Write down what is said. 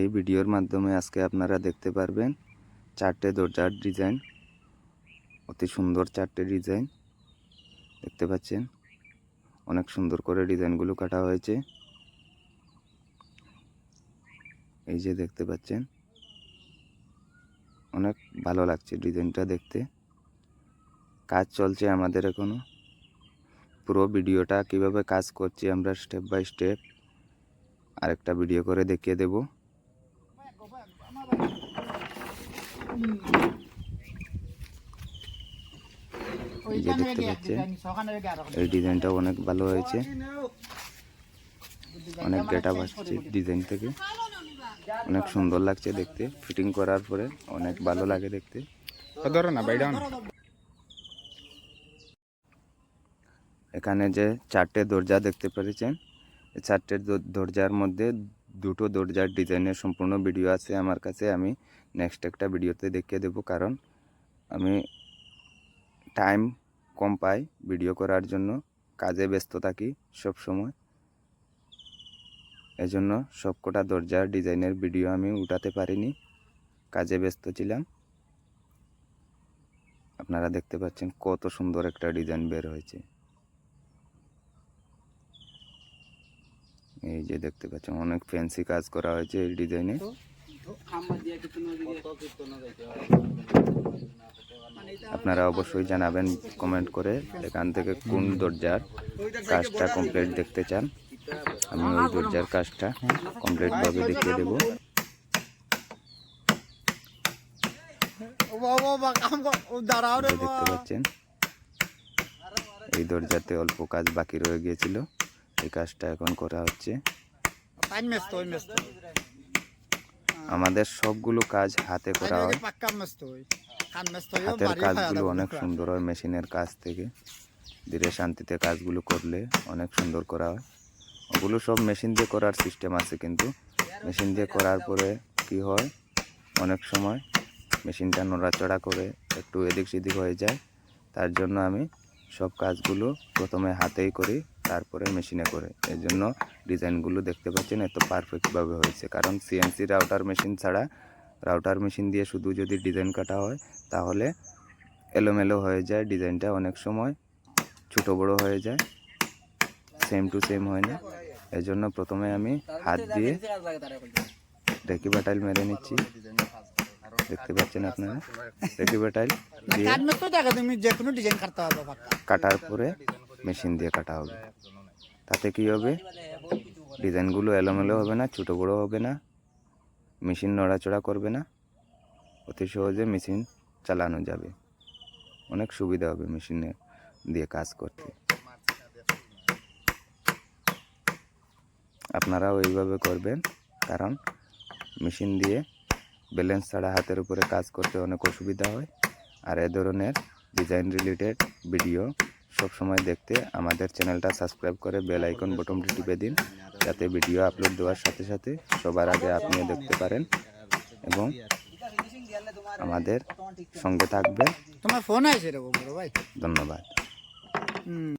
এই ভিডিওর মাধ্যমে আজকে আপনারা দেখতে পারবেন চারটে দরজার ডিজাইন। অতি সুন্দর চারটে ডিজাইন। দেখতে পাচ্ছেন? অনেক সুন্দর করে ডিজাইনগুলো কাটা হয়েছে। এই যে দেখতে পাচ্ছেন? অনেক ভালো লাগছে ডিজাইনটা দেখতে। কাজ চলছে আমাদের এখনও। পুরো ভিডিওটা কীভাবে কাজ করছি আমরা স্টেপ বাই স্টেপ আরেকটা ভিডিও করে দেখিয়ে দেব। এই যে দেখতে পাচ্ছেন এই ডিজাইনটা অনেক ভালো হয়েছে। অনেক ডেটা আসছে ডিজাইন থেকে। অনেক সুন্দর লাগছে দেখতে। ফিটিং করার পরে অনেক ভালো লাগে দেখতে। ধরো না বাইরে না এখানে যে চারটে দরজা দেখতে পেরেছেন চারটে দরজার মধ্যে দুটো দরজার ডিজাইনের সম্পূর্ণ ভিডিও আছে আমার কাছে, আমি নেক্সট একটা ভিডিওতে দেখিয়ে দেবো। কারণ আমি টাইম কম পাই ভিডিও করার জন্য, কাজে ব্যস্ত থাকি সব সময়। এজন্য সবকটা দরজার ডিজাইনের ভিডিও আমি উঠাতে পারিনি, কাজে ব্যস্ত ছিলাম। আপনারা দেখতে পাচ্ছেন কত সুন্দর একটা ডিজাইন বের হয়েছে। এই যে দেখতে পাচ্ছেন, অনেক ফ্যান্সি কাজ করা হয়েছে এই ডিজাইনে আপনারা অবশ্যই জানাবেন কমেন্ট করে এখান থেকে কোন দরজার কাজটা কমপ্লিট দেখতে চান। আমি ওই দরজার কাজটা কমপ্লিটভাবে দেখিয়ে দেবো। দেখতে পাচ্ছেন, এই দরজাতে অল্প কাজ বাকি রয়ে গিয়েছিল। এই কাজটা এখন করা হচ্ছে। আমাদের সবগুলো কাজ হাতে করা হয়। হাতের কাজগুলো অনেক সুন্দর হয় মেশিনের কাজ থেকে। ধীরে শান্তিতে কাজগুলো করলে অনেক সুন্দর করা হয়। ওগুলো সব মেশিন দিয়ে করার সিস্টেম আছে কিন্তু। মেশিন দিয়ে করার পরে কি হয়? অনেক সময় মেশিনটা নড়াচড়া করে একটু এদিক সেদিক হয়ে যায়। তার জন্য আমি সব কাজগুলো প্রথমে হাতেই করি। তারপরে মেশিনে করে। এই জন্য ডিজাইনগুলো দেখতে পাচ্ছেন এত পারফেক্টভাবে হয়েছে। কারণ সিএনসি রাউটার মেশিন ছাড়া রাউটার মেশিন দিয়ে শুধু যদি ডিজাইন কাটা হয় তাহলে এলোমেলো হয়ে যায় ডিজাইনটা অনেক সময় ছোটো বড় হয়ে যায়। সেম টু সেম হয় না। এই জন্য প্রথমে আমি হাত দিয়ে রেকি বাটাইল মেরে নিচ্ছি। দেখতে পাচ্ছেন আপনারা? রেকি বাটাইল কাটার পরে মেশিন দিয়ে কাটা হবে। তাতে কি হবে? ডিজাইনগুলো এলোমেলো হবে না ছোটো বড়ো হবে না মেশিন নড়াচড়া করবে না অতি সহজে মেশিন চালানো যাবে। অনেক সুবিধা হবে মেশিনে দিয়ে কাজ করতে। আপনারাও এইভাবে করবেন কারণ মেশিন দিয়ে ব্যালেন্স ছাড়া হাতের উপরে কাজ করতে অনেক অসুবিধা হয়। আর এ ধরনের ডিজাইন রিলেটেড ভিডিও সব সময় দেখতে আমাদের চ্যানেলটা সাবস্ক্রাইব করে বেল আইকন বটনটি টিপে দিন যাতে ভিডিও আপলোড দেওয়ার সাথে সাথে সবার আগে আপনিও দেখতে পারেন এবং আমাদের সঙ্গে থাকবে তোমার ফোন আছে রে বড় ভাই। ধন্যবাদ।